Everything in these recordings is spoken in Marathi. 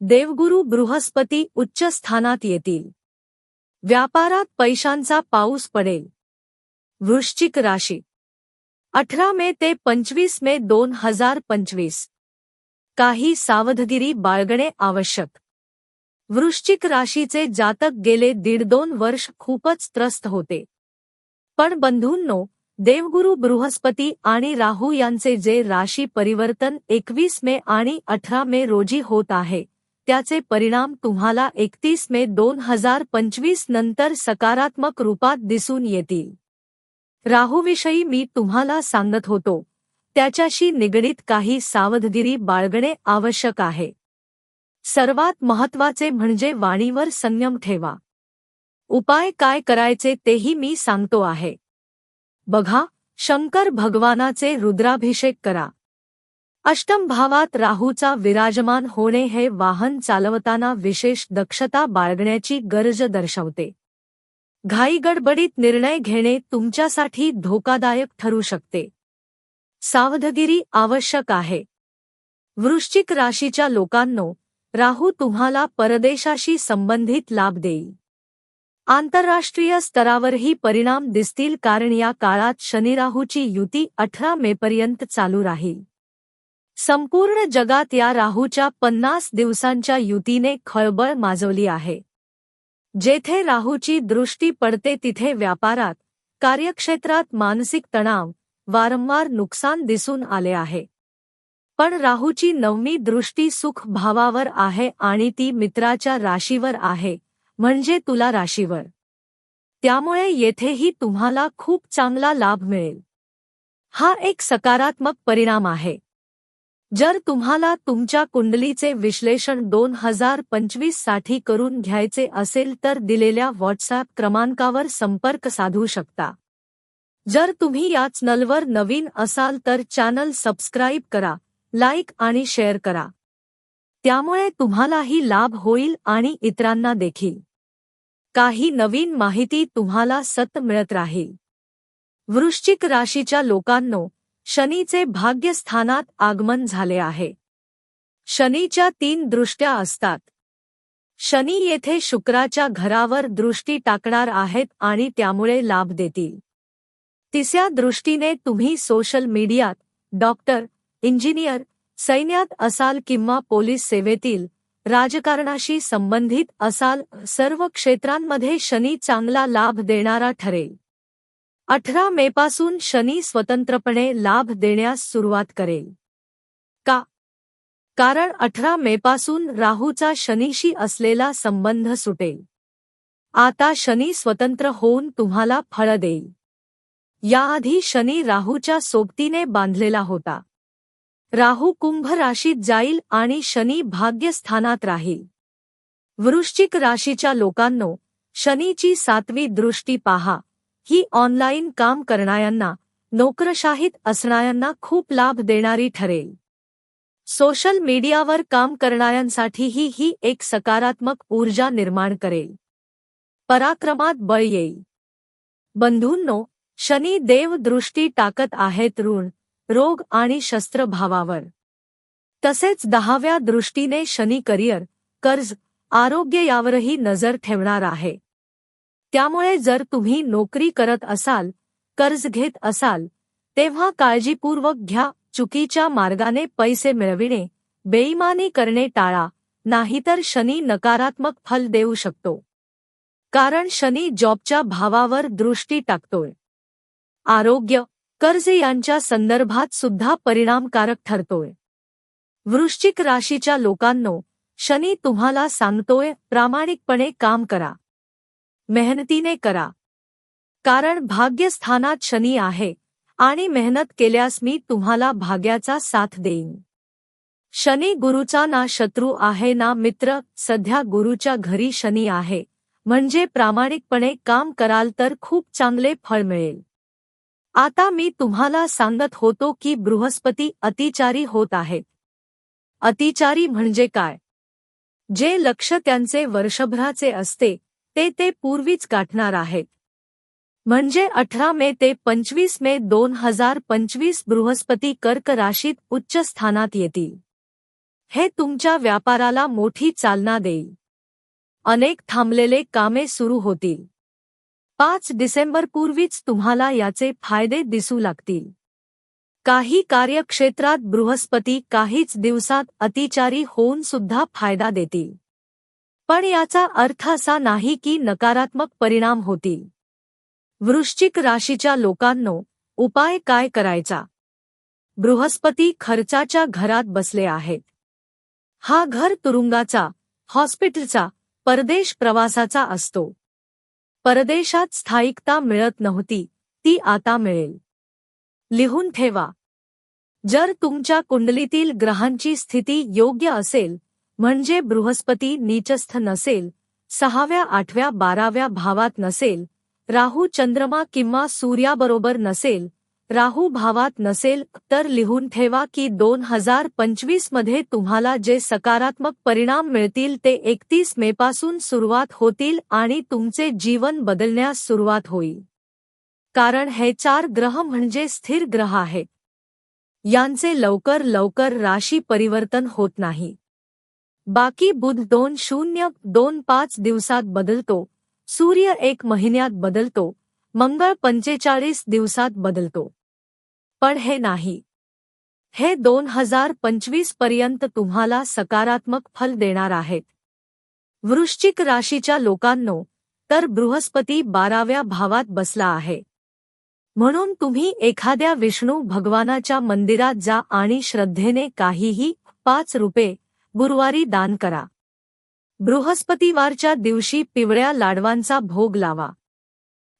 देवगुरु बृहस्पती उच्च स्थानात येतील. व्यापारात पैशांचा पाऊस पडेल. वृश्चिक राशी. अठरा मे ते पंचवीस मे दोन हजार पंचवीस. काही सावधगिरी बाळगणे आवश्यक. वृश्चिक राशीचे जातक गेले दीड दोन वर्ष खूपच त्रस्त होते. पण बंधूंनो देवगुरु बृहस्पती आणि राहू यांचे जे राशी परिवर्तन एकवीस मे आणि अठरा मे रोजी होत आहे त्याचे परिणाम तुम्हाला एकतीस मे दोन हजार पंचवीस नंतर सकारात्मक रूपात दिसून येतील. राहूविषयी मी तुम्हाला सांगत होतो. त्याच्याशी निगडीत काही सावधगिरी बाळगणे आवश्यक आहे. सर्वात महत्त्वाचे म्हणजे वाणीवर संयम ठेवा. उपाय काय करायचे तेही मी सांगतो आहे. बघा शंकर भगवानाचे रुद्राभिषेक करा. अष्टम भावात राहूचा विराजमान होणे हे वाहन चालवताना विशेष दक्षता बाळगण्याची गरज दर्शवते. घाईगडबडीत निर्णय घेणे तुमच्यासाठी धोकादायक ठरू शकते. सावधगिरी आवश्यक आहे. वृश्चिक राशीच्या लोकांनो राहू तुम्हाला परदेशाशी संबंधित लाभ देईल. आंतरराष्ट्रीय स्तरावरही परिणाम दिसतील कारण या काळात शनिराहूची युती अठरा मेपर्यंत चालू राहील. संपूर्ण जगात या राहूच्या पन्नास दिवसांच्या युतीने खळबळ माजवली आहे. जेथे राहूची दृष्टी पडते तिथे व्यापारात कार्यक्षेत्रात मानसिक तणाव वारंवार नुकसान दिसून आले आहे. पण राहूची नवमी दृष्टी सुख भावावर आहे आणि ती मित्राच्या राशीवर आहे म्हणजे तुला राशीवर. त्यामुळे येथेही तुम्हाला खूप चांगला लाभ मिळेल. हा एक सकारात्मक परिणाम आहे. जर तुम्हाला तुमच्या कुंडलीचे विश्लेषण दोन हजार पंचवीससाठी करून घ्यायचे असेल तर दिलेल्या व्हॉट्सॲप क्रमांकावर संपर्क साधू शकता. जर तुम्ही या चॅनलवर नवीन असाल तर चॅनल सबस्क्राईब करा लाईक आणि शेअर करा. त्यामुळे तुम्हालाही लाभ होईल आणि इतरांना देखील. काही नवीन माहिती तुम्हाला सत मिळत राहील. वृश्चिक राशीच्या लोकांनो शनीचे भाग्यस्थानात आगमन झाले आहे. शनीच्या तीन दृष्ट्या असतात. शनी येथे शुक्राच्या घरावर दृष्टी टाकणार आहेत आणि त्यामुळे लाभ देतील. तिसऱ्या दृष्टीने तुम्ही सोशल मीडियात डॉक्टर इंजिनियर सैन्यात असाल किंवा पोलीस सेवेतील राजकारणाशी संबंधित असाल सर्व क्षेत्रांमध्ये शनी चांगला लाभ देणारा ठरेल. अठरा मेपासून शनी स्वतंत्रपणे लाभ देण्यास सुरुवात करेल. का? कारण अठरा मेपासून राहूचा शनीशी असलेला संबंध सुटेल. आता शनी स्वतंत्र होऊन तुम्हाला फळ देईल. याआधी शनी राहूच्या सोबतीने बांधलेला होता. राहू कुंभ राशीत जाईल आणि शनी भाग्यस्थानात राहील. वृश्चिक राशीच्या लोकांनो शनीची सातवी दृष्टी पाहा. ही ऑनलाईन काम करणाऱ्यांना नोकरशाहीत असणाऱ्यांना खूप लाभ देणारी ठरेल. सोशल मीडियावर काम करणाऱ्यांसाठीही ही एक सकारात्मक ऊर्जा निर्माण करेल. पराक्रमात बळ येईल. बंधूंनो शनी देव दृष्टी टाकत आहेत ऋण रोग आणि शस्त्रभावावर. तसेच दहाव्या दृष्टीने शनी करिअर कर्ज आरोग्य यावरही नजर ठेवणार आहे. त्यामुळे जर तुम्ही नोकरी करत असाल कर्ज घेत असाल तेव्हा काळजीपूर्वक घ्या चुकीच्या मार्गाने पैसे मिळविणे बेईमानी करणे टाळा नाहीतर शनी नकारात्मक फल देऊ शकतो. कारण शनी जॉबच्या भावावर दृष्टी टाकतोय. आरोग्य कर्ज यांच्या संदर्भात सुद्धा परिणामकारक ठरतोय. वृश्चिक राशीच्या लोकांनो शनी तुम्हाला सांगतोय प्रामाणिकपणे काम करा. मेहनतीने करा. कारण भाग्यस्थानात शनी आहे आणि मेहनत केल्यास मी तुम्हाला भाग्याचा साथ देईन. शनी गुरुचा ना शत्रू आहे ना मित्र सध्या गुरुच्या घरी शनी आहे. म्हणजे प्रामाणिकपणे काम कराल तर खूप चांगले फळ मिळेल. आता मी तुम्हाला सांगत होतो की बृहस्पती अतिचारी होत आहेत अतिचारी म्हणजे काय? जे लक्ष त्यांचे वर्षभराचे असते ते ते पूर्वीच गाठणार आहेत. म्हणजे अठरा मे ते पंचवीस मे दोन हजार पंचवीस बृहस्पती कर्क राशीत उच्च स्थानात येतील. हे तुमच्या व्यापाराला मोठी चालना देईल. अनेक थांबलेले कामे सुरू होतील. पाच डिसेंबरपूर्वीच तुम्हाला याचे फायदे दिसू लागतील. काही कार्यक्षेत्रात बृहस्पती काहीच दिवसात अतिचारी होऊन सुद्धा फायदा देतील. पण याचा अर्थ असा नाही की नकारात्मक परिणाम होतील. वृश्चिक राशीच्या लोकांनो उपाय काय करायचा? बृहस्पती खर्चाच्या घरात बसले आहेत. हा घर तुरुंगाचा हॉस्पिटलचा परदेश प्रवासाचा असतो. परदेशात स्थायिकता मिळत नव्हती ती आता मिळेल. लिहून ठेवा. जर तुमच्या कुंडलीतील ग्रहांची स्थिती योग्य असेल म्हणजे बृहस्पती नीचस्थ नसेल सहाव्या आठव्या बाराव्या भावात नसेल राहू चंद्रमा किंवा सूर्याबरोबर नसेल राहू भावात नसेल तर लिहून ठेवा की दोन हजार पंचवीसमध्ये तुम्हाला जे सकारात्मक परिणाम मिळतील ते एकतीस मेपासून सुरुवात होतील आणि तुमचे जीवन बदलण्यास सुरुवात होईल. कारण हे चार ग्रह म्हणजे स्थिर ग्रह आहेत यांचे लवकर लवकर राशी परिवर्तन होत नाही. बाकी बुध दोन शून्य दोन पाच दिवसात बदलतो. सूर्य एक महिन्यात बदलतो. मंगळ पंचेचाळीस दिवसात बदलतो. पण हे नाही. हे दोन हजार पंचवीसपर्यंत तुम्हाला सकारात्मक फल देणार आहेत. वृश्चिक राशीच्या लोकांनो तर बृहस्पती बाराव्या भावात बसला आहे. म्हणून तुम्ही एखाद्या विष्णू भगवानाच्या मंदिरात जा आणि श्रद्धेने काहीही पाच रुपये गुरुवारी दान करा. बृहस्पतिवारच्या दिवशी पिवळ्या लाडवांचा भोग लावा.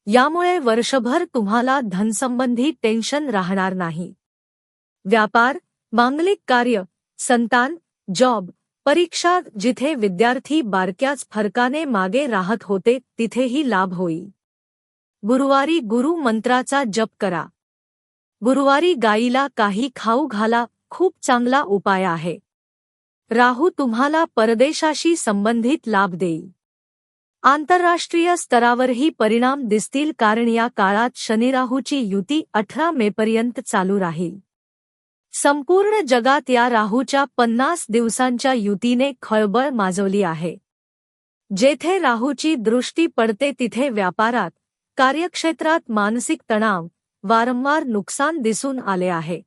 यामुळे वर्षभर तुम्हाला धनसंबंधी टेन्शन राहणार नाही. व्यापार, मांगलिक कार्य, संतान, जॉब, परीक्षा जिथे विद्यार्थी बारक्याच फरकाने मागे राहत होते तिथेही लाभ होईल गुरुवारी गुरु मंत्राचा जप करा. गुरुवारी गाईला काही खाऊ घाला खूप चांगला उपाय आहे. राहू तुम्हाला परदेशाशी संबंधित लाभ देईल. आंतरराष्ट्रीय स्तरावरही परिणाम दिसतील कारण या काळात शनिराहूची युती अठरा मेपर्यंत चालू राहील. संपूर्ण जगात या राहूच्या पन्नास दिवसांच्या युतीने खळबळ माजवली आहे. जेथे राहूची दृष्टी पडते तिथे व्यापारात कार्यक्षेत्रात मानसिक तणाव वारंवार नुकसान दिसून आले आहे.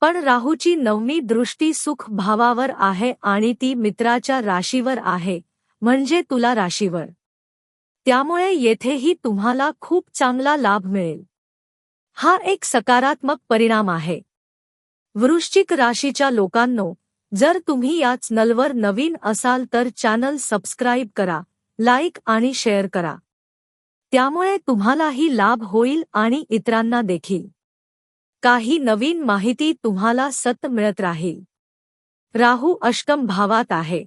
पण राहूची नवमी दृष्टी सुख भावावर आहे आणि ती मित्राच्या राशीवर आहे म्हणजे तुला राशीवर. त्यामुळे येथेही तुम्हाला खूप चांगला लाभ मिळेल. हा एक सकारात्मक परिणाम आहे. वृश्चिक राशीच्या लोकांनो जर तुम्ही या चॅनलवर नवीन असाल तर चॅनल सबस्क्राईब करा लाईक आणि शेअर करा. त्यामुळे तुम्हालाही लाभ होईल आणि इतरांना देखील. काही नवीन माहिती तुम्हाला सत मिळत राहील. राहू अष्टम भावात आहे.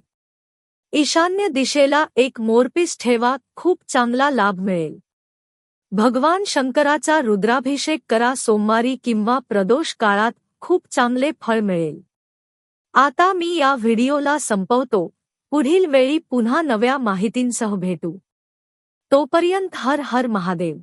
ईशान्य दिशेला एक मोरपीस ठेवा खूप चांगला लाभ मिळेल. भगवान शंकराचा रुद्राभिषेक करा सोमवारी किंवा प्रदोष काळात खूप चांगले फळ मिळेल. आता मी या व्हिडिओला संपवतो. पुढील वेळी पुन्हा नव्या माहितींसह भेटू. तोपर्यंत हर हर महादेव.